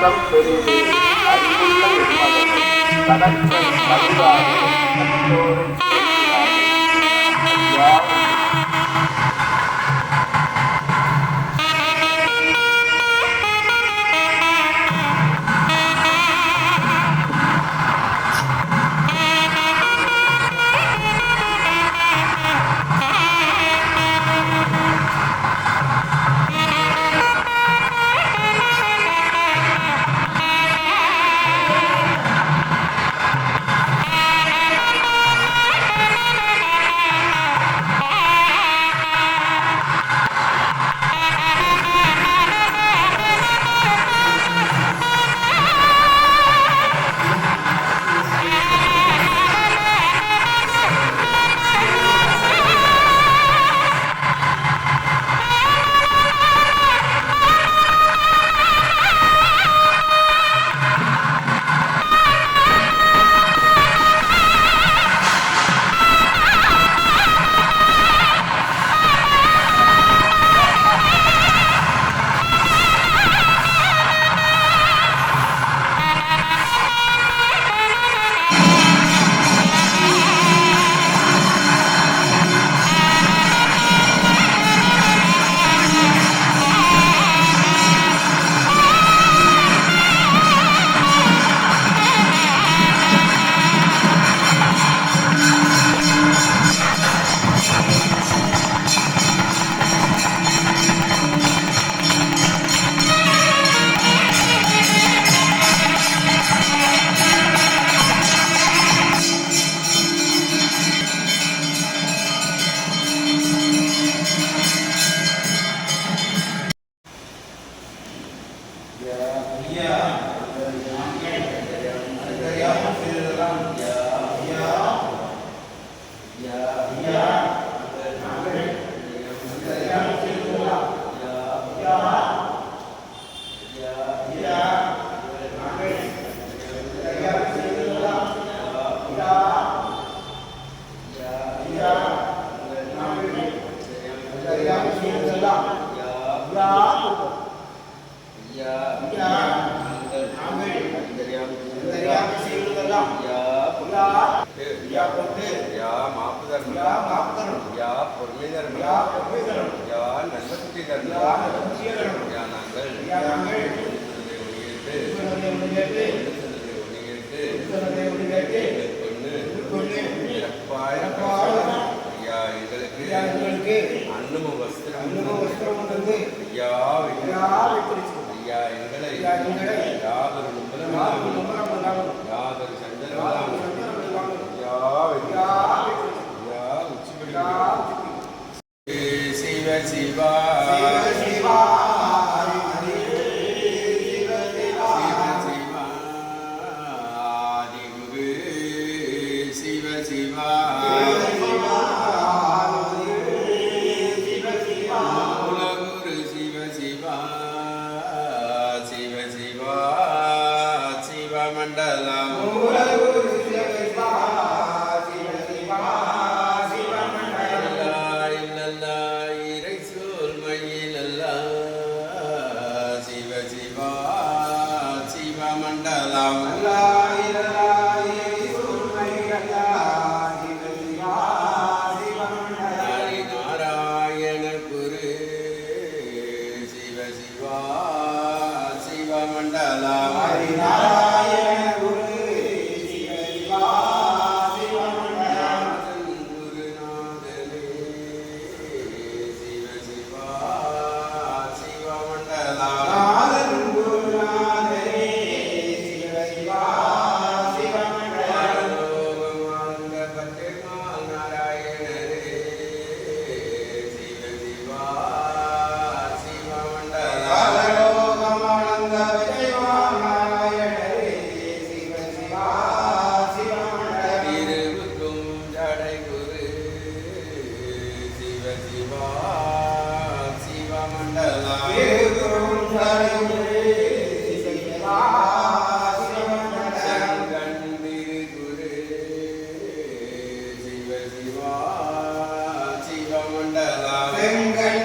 இன்பம் பெரிது அறிவுள்ள என்மகன் கடற்கரை யா மாப்புதர்மம் யா பொருளை தர்மம் யா நன்மத்துக்கு தர்மம் யா நாங்கள் ஒளியேற்று ஒளியேற்று கொண்டு இறப்பாய் ஐயா எங்களுக்கு அன்னம வஸ்திரம் ஐயா ஐயா எங்களை யாதொரு நும்பலம் யாதொரு சஞ்சலம் ஐயா ஐயா சிவ சிவா சிவ మండల Venga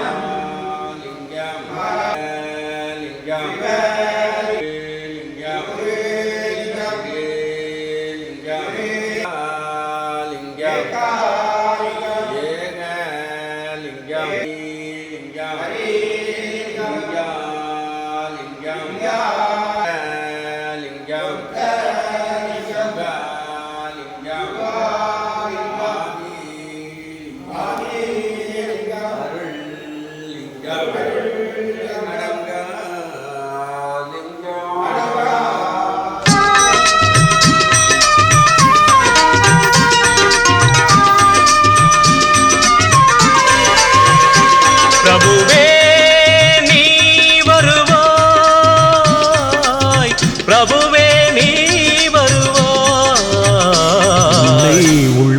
Amen.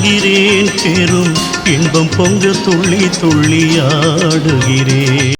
பாடுகிறேன் பெரும் இன்பம் பொங்க துள்ளி துள்ளி ஆடுகிறேன்.